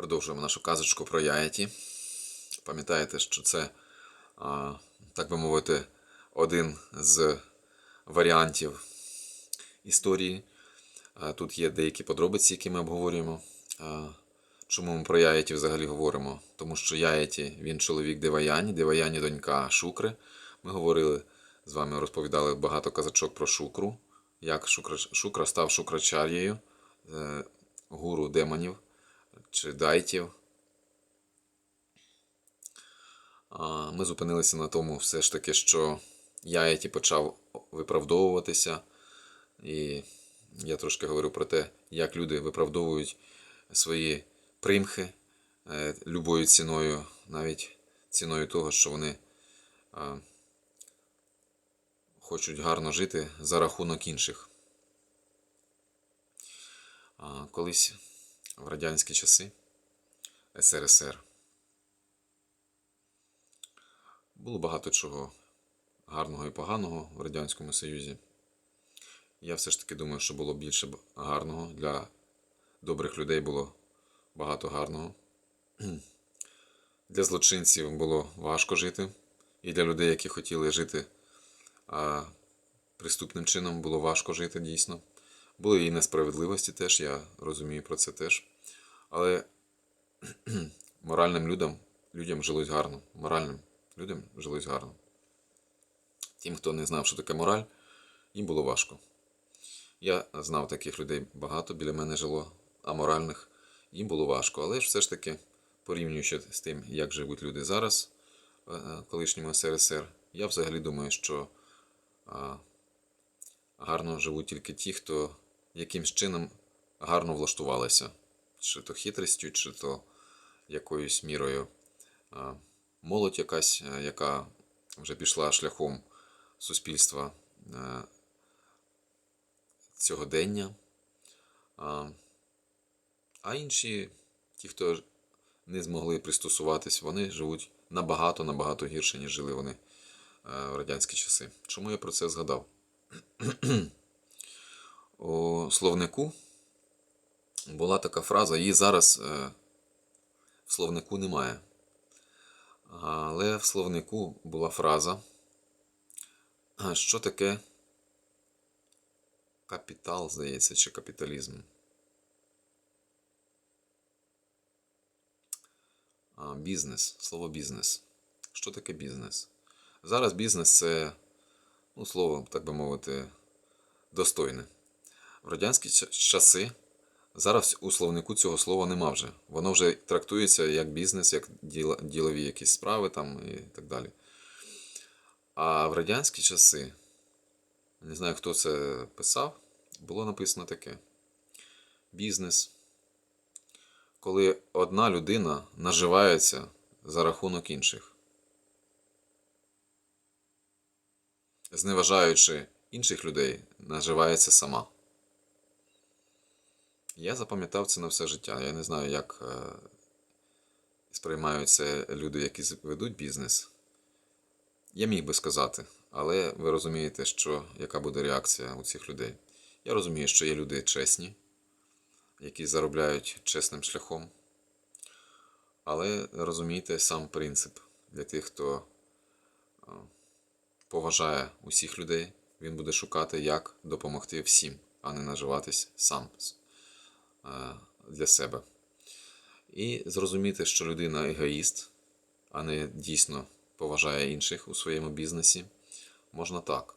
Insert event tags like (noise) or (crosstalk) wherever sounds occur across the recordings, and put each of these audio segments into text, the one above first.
Продовжуємо нашу казочку про Яєті. Пам'ятаєте, що це, так би мовити, один з варіантів історії. Тут є деякі подробиці, які ми обговорюємо. Чому ми про Яєті взагалі говоримо? Тому що Яєті він чоловік Деваяні, Деваяні донька Шукри. Ми говорили з вами, розповідали багато казачок про Шукру, як Шукра, Шукра став Шукрачар'єю, е, гуру демонів чи дайтів. Ми зупинилися на тому, все ж таки, що Яєті почав виправдовуватися. І я трошки говорю про те, як люди виправдовують свої примхи е, любою ціною, навіть ціною того, що вони хочуть гарно жити за рахунок інших. Колись в радянські часи СРСР було багато чого гарного і поганого в Радянському Союзі. Я все ж таки думаю, що було більше гарного. Для добрих людей було багато гарного. Для злочинців було важко жити. І для людей, які хотіли жити а, приступним чином, було важко жити дійсно. Були і несправедливості теж, я розумію про це теж. Але (clears throat) моральним людям, людям жилось гарно. Моральним людям жилось гарно. Тим, хто не знав, що таке мораль, їм було важко. Я знав таких людей багато, біля мене жило аморальних, їм було важко. Але ж все ж таки, порівнюючи з тим, як живуть люди зараз, е, колишньому СРСР, я взагалі думаю, що а, гарно живуть тільки ті, хто якимсь чином гарно влаштувалися, чи то хитрістю, чи то якоюсь мірою. Молодь якась, е, яка вже пішла шляхом суспільства е, сьогодення. А, інші, ті, хто не змогли пристосуватись, вони живуть набагато набагато гірше, ніж жили вони е, в радянські часи. Чому я про це згадав? (clears throat) У словнику була така фраза, її зараз е, в словнику немає. Але в словнику була фраза, що таке капітал, здається, чи капіталізм. Бізнес, слово бізнес. Що таке бізнес? Зараз бізнес це, ну, слово, так би мовити, достойне. В радянські часи зараз у словнику цього слова нема вже. Воно вже трактується як бізнес, як ділові якісь справи там і так далі. А в радянські часи, не знаю, хто це писав, було написано таке: бізнес. Коли одна людина наживається за рахунок інших, зневажаючи інших людей, наживається сама. Я запам'ятав це на все життя. Я не знаю, як е, сприймають люди, які ведуть бізнес. Я міг би сказати, але ви розумієте, що яка буде реакція у цих людей. Я розумію, що є люди чесні, які заробляють чесним шляхом. Але розумієте сам принцип для тих, хто е, поважає усіх людей, він буде шукати, як допомогти всім, а не наживатись сам для себе. І зрозуміти, що людина егоїст, а не дійсно поважає інших у своєму бізнесі, можна так.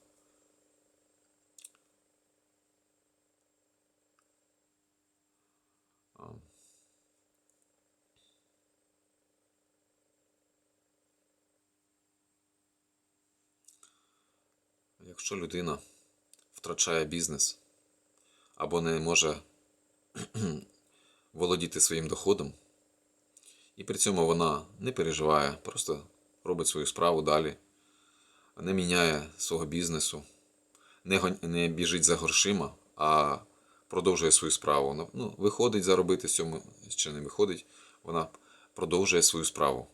Якщо людина втрачає бізнес або не може (clears throat) володіти своїм доходом, і при цьому вона не переживає, просто робить свою справу далі, не міняє свого бізнесу, не, не біжить за грошима, а продовжує свою справу. Ну, виходить заробити з цьому, чи не виходить, вона продовжує свою справу.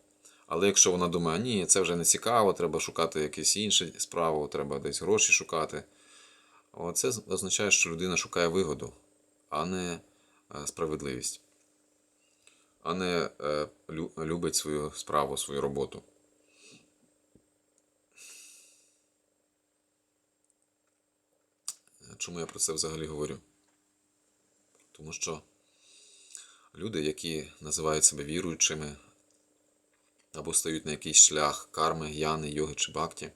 Але якщо вона думає, ні, це вже не цікаво, треба шукати якусь іншу справу, треба десь гроші шукати. Це означає, що людина шукає вигоду, а не справедливість. а не е, любить свою справу, свою роботу. Чому я про це взагалі говорю? Тому що люди, які називають себе віруючими, або стають на якийсь шлях карми, яни, йоги чи бхакті,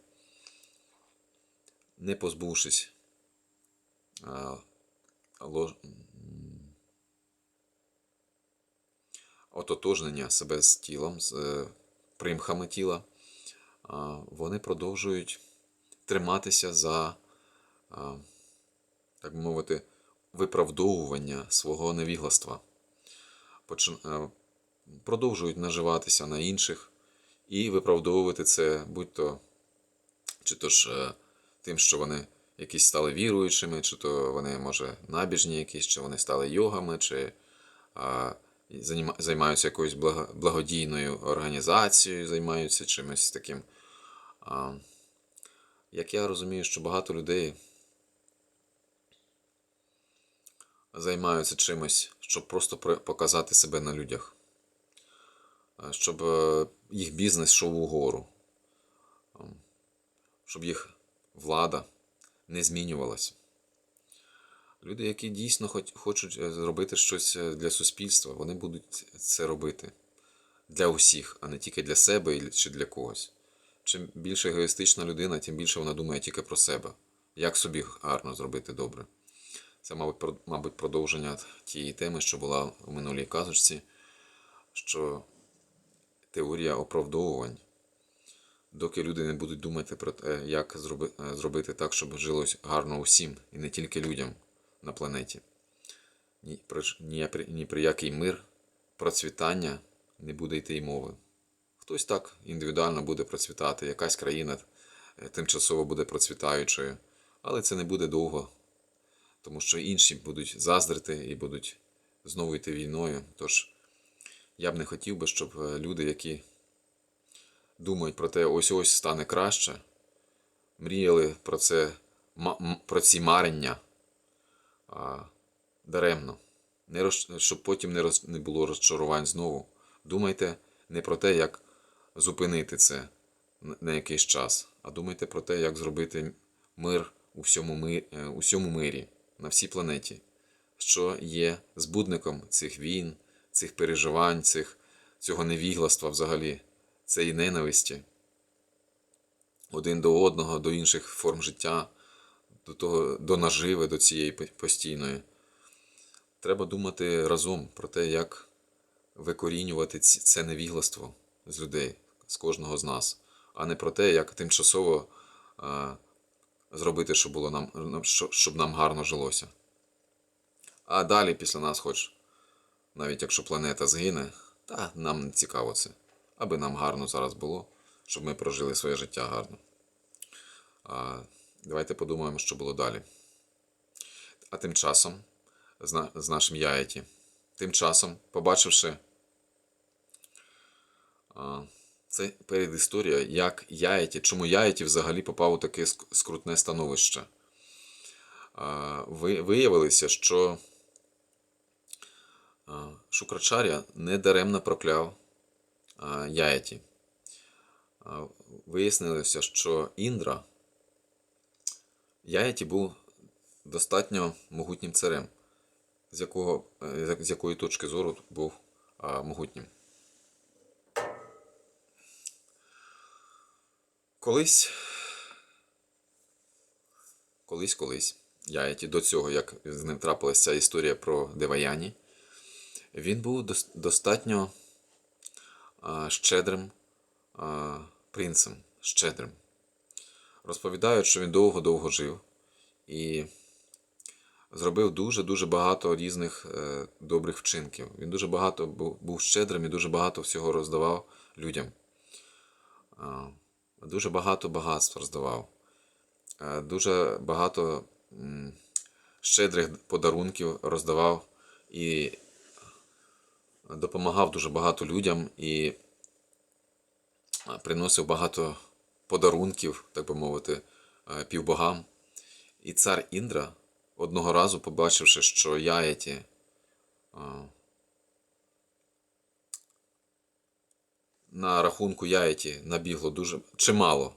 не позбувшись ототожнення себе з тілом, з е, примхами тіла, вони продовжують триматися за, так би мовити, виправдовування свого невігластва. Е, Продовжують наживатися на інших і виправдовувати це будь-то чи то ж е, тим, що вони якісь стали віруючими, чи то вони, може, набіжні якісь, чи вони стали йогами, чи займаються якоюсь благодійною організацією, займаються чимось таким. Як я розумію, що багато людей займаються чимось, щоб просто показати себе на людях, щоб е, їх бізнес йшов угору, щоб їх влада не змінювалася. Люди, які дійсно хоч- хочуть е, зробити щось е, для суспільства, вони будуть це робити для усіх, а не тільки для себе чи для когось. Чим більше егоїстична людина, тим більше вона думає тільки про себе, як собі гарно зробити добре. Це, мабуть, продовження тієї теми, що була у минулій казочці, що теорія оправдовувань. Доки люди не будуть думати про те, як е, зробити так, щоб жилось гарно усім, і не тільки людям на планеті. Ні про, ні, ні про який мир, процвітання не буде йти й мови. Хтось так індивідуально буде процвітати, якась країна е, тимчасово буде процвітаючою, але це не буде довго, тому що інші будуть заздрити і будуть знову йти війною. Тож я б не хотів би, щоб е, люди, які думають про те, ось ось стане краще, мріяли про це, про ці марення а, даремно. Не роз, щоб потім не, роз, не було розчарувань знову. Думайте не про те, як зупинити це на якийсь час, а думайте про те, як зробити мир у всьому, ми, е, у всьому мирі, на всій планеті, що є збудником цих війн, цих переживань, цих, цього невігластва взагалі, цієї ненависті один до одного, до інших форм життя, до, того, до наживи, до цієї постійної. Треба думати разом про те, як викорінювати це невігластво з людей, з кожного з нас, а не про те, як тимчасово а, зробити, щоб, було нам, ну, щоб нам гарно жилося. А далі після нас, хоч навіть якщо планета згине, та нам не цікаво це. Аби нам гарно зараз було, щоб ми прожили своє життя гарно. А, давайте подумаємо, що було далі. А тим часом, з, нашим Яєті, тим часом, побачивши це передісторія, як Яєті, чому Яєті взагалі попав у таке скрутне становище. Виявилося, що Шукрачаря недаремно прокляв Яєті. Вияснилося, що Індра Яєті був достатньо могутнім царем, з, якого, е, з якої точки зору був а, могутнім. Колись, колись, колись, Яєті до цього, як з ним трапилася історія про Деваяні, він був дос- достатньо а, щедрим а, принцем, щедрим. Розповідають, що він довго-довго жив і зробив дуже-дуже багато різних е, добрих вчинків. Він дуже багато був, щедрим і дуже багато всього роздавав людям. Дуже багато багатств роздавав. Е, дуже багато щедрих подарунків роздавав і допомагав дуже багато людям і приносив багато подарунків, так би мовити, е, півбогам. І цар Індра одного разу, побачивши, що Яєті на рахунку Яєті набігло дуже чимало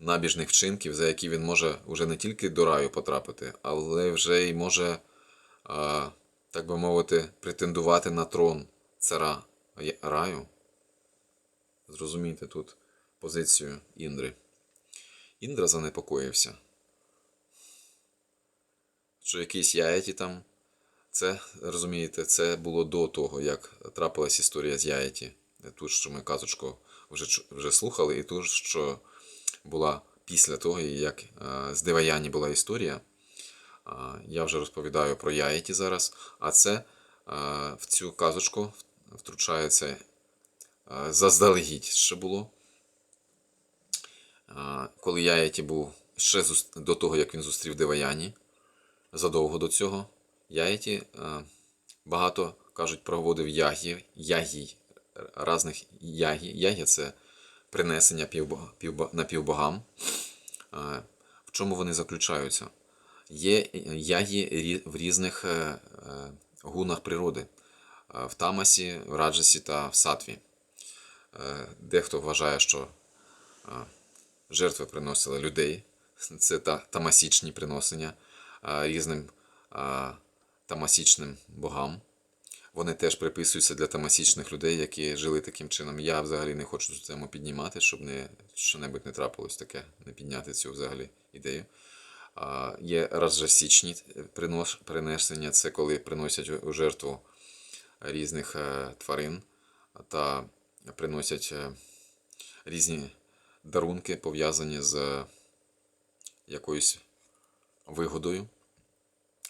набіжних вчинків, за які він може вже не тільки до раю потрапити, але вже й може, так би мовити, претендувати на трон цара раю. Зрозумійте тут позицію Індри. Індра занепокоївся. Що якийсь яєті там. Це, розумієте, це було до того, як трапилась історія з Яєті. Тут, що ми казочку вже, вже слухали, і тут, що була після того, як е, з Деваяні була історія. Я вже розповідаю про Яєті зараз, а це е, в цю казочку втручається е, заздалегідь, що було. Коли Яєті був ще до того, як він зустрів Деваяні, задовго до цього, Яєті багато кажуть, проводив ягі, ягій, різних ягі. Ягі це принесення півбога, півбо, напівбогам. В чому вони заключаються? Є ягі в різних е, е, гунах природи. В тамасі, в раджасі та в сатві. Е, Дехто вважає, що жертви приносили людей. Це та, тамасічні приносення різним тамасічним богам. Вони теж приписуються для тамасічних людей, які жили таким чином. Я взагалі не хочу цю тему піднімати, щоб не що-небудь не трапилось таке, не підняти цю взагалі ідею. А, є раджасічні принос- принесення, це коли приносять у жертву різних е, тварин та приносять е, різні дарунки, пов'язані з якоюсь вигодою.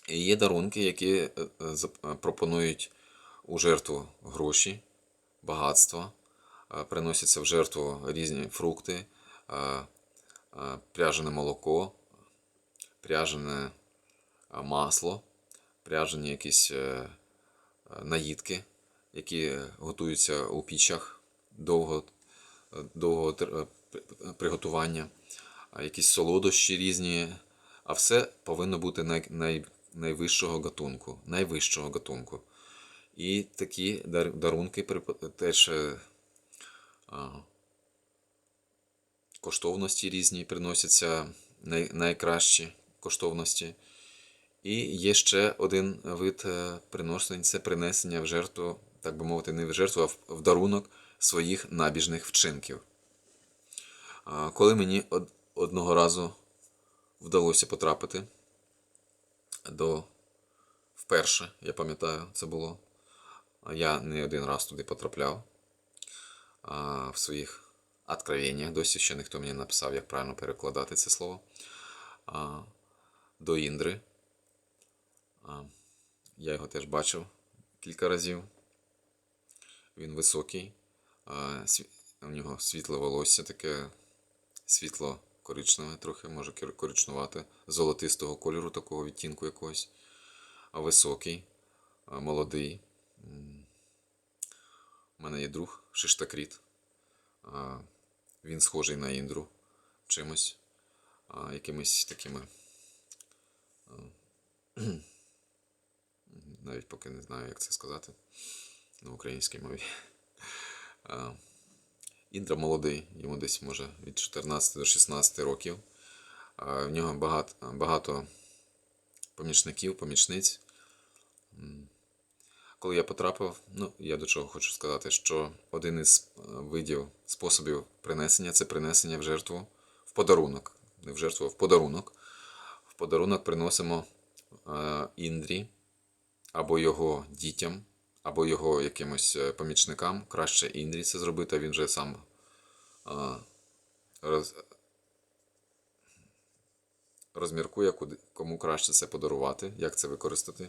І є дарунки, які е, е, е, пропонують у жертву гроші, багатство, е, приносяться в жертву різні фрукти, пряжене молоко, пряжене масло, пряжені якісь наїдки, які готуються у пічах довго, довго приготування, якісь солодощі різні, а все повинно бути най, най, найвищого гатунку, найвищого гатунку. І такі дар- дарунки теж е, а, коштовності різні приносяться, най, найкращі коштовності. І є ще один вид е, приношень це принесення в жертву, так би мовити, не в жертву, а в дарунок своїх набіжних вчинків. Коли мені одного разу вдалося потрапити до вперше, я пам'ятаю, це було. Я не один раз туди потрапляв в своїх откровеннях. Досі ще ніхто мені написав, як правильно перекладати це слово. До Індри. Я його теж бачив кілька разів. Він високий, у нього світле волосся таке світло коричневе, трохи може коричнувате, золотистого кольору, такого відтінку якогось. Високий, молодий. У мене є друг Шиштакріт. Він схожий на Індру чимось, якимись такими. (clears throat) Навіть поки не знаю, як це сказати на українській мові. (laughs) Індра молодий, йому десь може від 14 до 16 років. В нього багато, багато помічників, помічниць. Коли я потрапив, ну я до чого хочу сказати, що один із е, видів способів принесення це принесення в жертву в подарунок. Не в жертву, а в подарунок. В подарунок приносимо е, Індрі або його дітям, або його якимось е, помічникам. Краще Індрі це зробити, а він же сам е, роз, розміркує, куди, кому краще це подарувати, як це використати.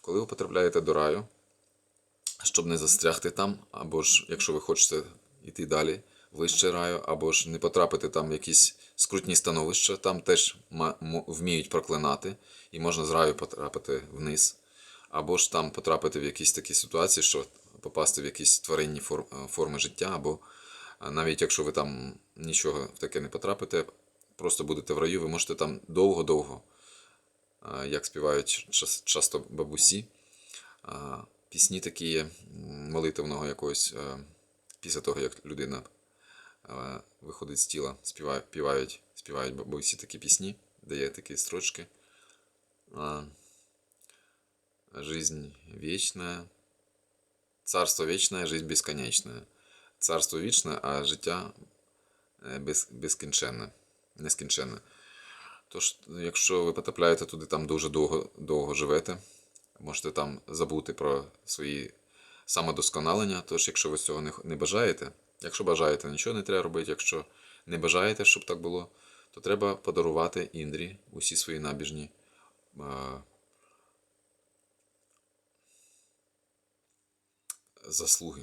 Коли ви потрапляєте до раю, щоб не застрягти там, або ж, якщо ви хочете йти далі, вище раю, або ж не потрапити там в якісь скрутні становища, там теж вміють проклинати, і можна з раю потрапити вниз, або ж там потрапити в якісь такі ситуації, що попасти в якісь тваринні е, форми життя, або е, навіть якщо ви там нічого в таке не потрапите, просто будете в раю, ви можете там довго-довго як співають часто бабусі, пісні такі молитовного якогось е, після того, як людина е, виходить з тіла, співають, співають, бабусі такі пісні, де є такі строчки. Жизнь вечная, царство вечное, жизнь бесконечная. Царство вічне, а життя е, без, безкінченне, нескінченне. Тож, якщо ви потрапляєте туди, там дуже довго, довго живете, можете там забути про свої самодосконалення. Тож, якщо ви цього не, не бажаєте, якщо бажаєте, нічого не треба робити. Якщо не бажаєте, щоб так було, то треба подарувати Індрі усі свої набіжні заслуги.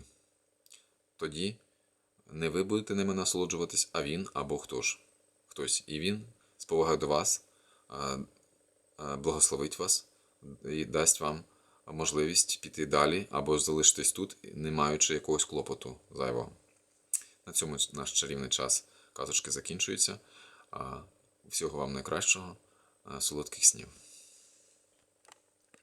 Тоді не ви будете ними насолоджуватись, а він або хто ж. Хтось. І він з повагою до вас благословить вас і дасть вам можливість піти далі або залишитись тут, не маючи якогось клопоту зайвого. На цьому наш чарівний час казочки закінчується. Всього вам найкращого, солодких снів.